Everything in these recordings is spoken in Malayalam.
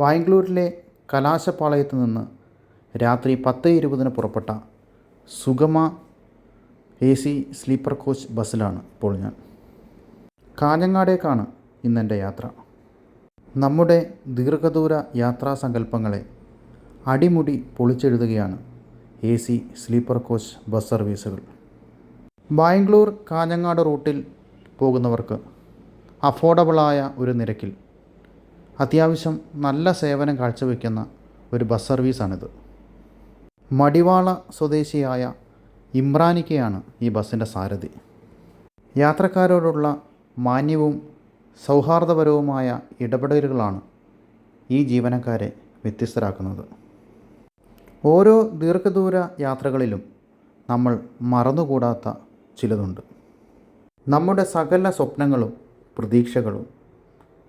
ബാംഗ്ലൂരിലെ കലാശപ്പാളയത്ത് നിന്ന് രാത്രി പത്ത് ഇരുപതിന് പുറപ്പെട്ട Sugama A C sleeper coach ബസ്സിലാണ് ഇപ്പോൾ ഞാൻ. കാഞ്ഞങ്ങാടേക്കാണ് ഇന്നെന്റെ യാത്ര. നമ്മുടെ ദീർഘദൂര യാത്രാ സങ്കല്പങ്ങളെ അടിമുടി പൊളിച്ചെഴുതുകയാണ് A C sleeper coach bus സർവീസുകൾ. ബാംഗ്ലൂർ കാഞ്ഞങ്ങാട് റൂട്ടിൽ പോകുന്നവർക്ക് അഫോർഡബിളായ ഒരു നിരക്കിൽ അത്യാവശ്യം നല്ല സേവനം കാഴ്ചവെക്കുന്ന ഒരു ബസ് സർവീസാണിത്. മടിവാള സ്വദേശിയായ ഇമ്രാനിക്കയാണ് ഈ ബസ്സിന്റെ സാരഥി. യാത്രക്കാരോടുള്ള മാന്യവും സൗഹാർദ്ദപരവുമായ ഇടപെടലുകളാണ് ഈ ജീവനക്കാരെ വ്യത്യസ്തരാക്കുന്നത്. ഓരോ ദീർഘദൂര യാത്രകളിലും നമ്മൾ മറന്നുകൂടാത്ത ചിലതുണ്ട്. നമ്മുടെ സകല സ്വപ്നങ്ങളും പ്രതീക്ഷകളും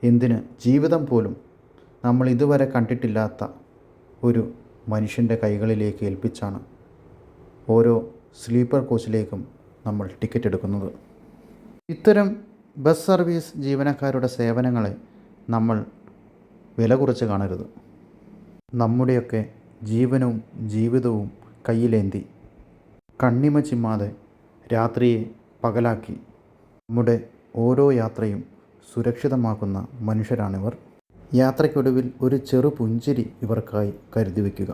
എന്തിന് ജീവിതം പോലും നമ്മൾ ഇതുവരെ കണ്ടിട്ടില്ലാത്ത ഒരു മനുഷ്യന്റെ കൈകളിലേക്ക് ഏൽപ്പിച്ചാണ് ഓരോ സ്ലീപ്പർ കോച്ചിലേക്കും നമ്മൾ ടിക്കറ്റ് എടുക്കുന്നത്. ഇത്തരം ബസ് സർവീസ് ജീവനക്കാരുടെ സേവനങ്ങളെ നമ്മൾ വില കുറച്ച് കാണരുത്. നമ്മുടെയൊക്കെ ജീവനവും ജീവിതവും കയ്യിലേന്തി കണ്ണിമ ചിമ്മാതെ രാത്രിയെ പകലാക്കി നമ്മുടെ ഓരോ യാത്രയും സുരക്ഷിതമാക്കുന്ന മനുഷ്യരാണിവർ. യാത്രയ്ക്കൊടുവിൽ ഒരു ചെറു പുഞ്ചിരി ഇവർക്കായി കരുതി വയ്ക്കുക.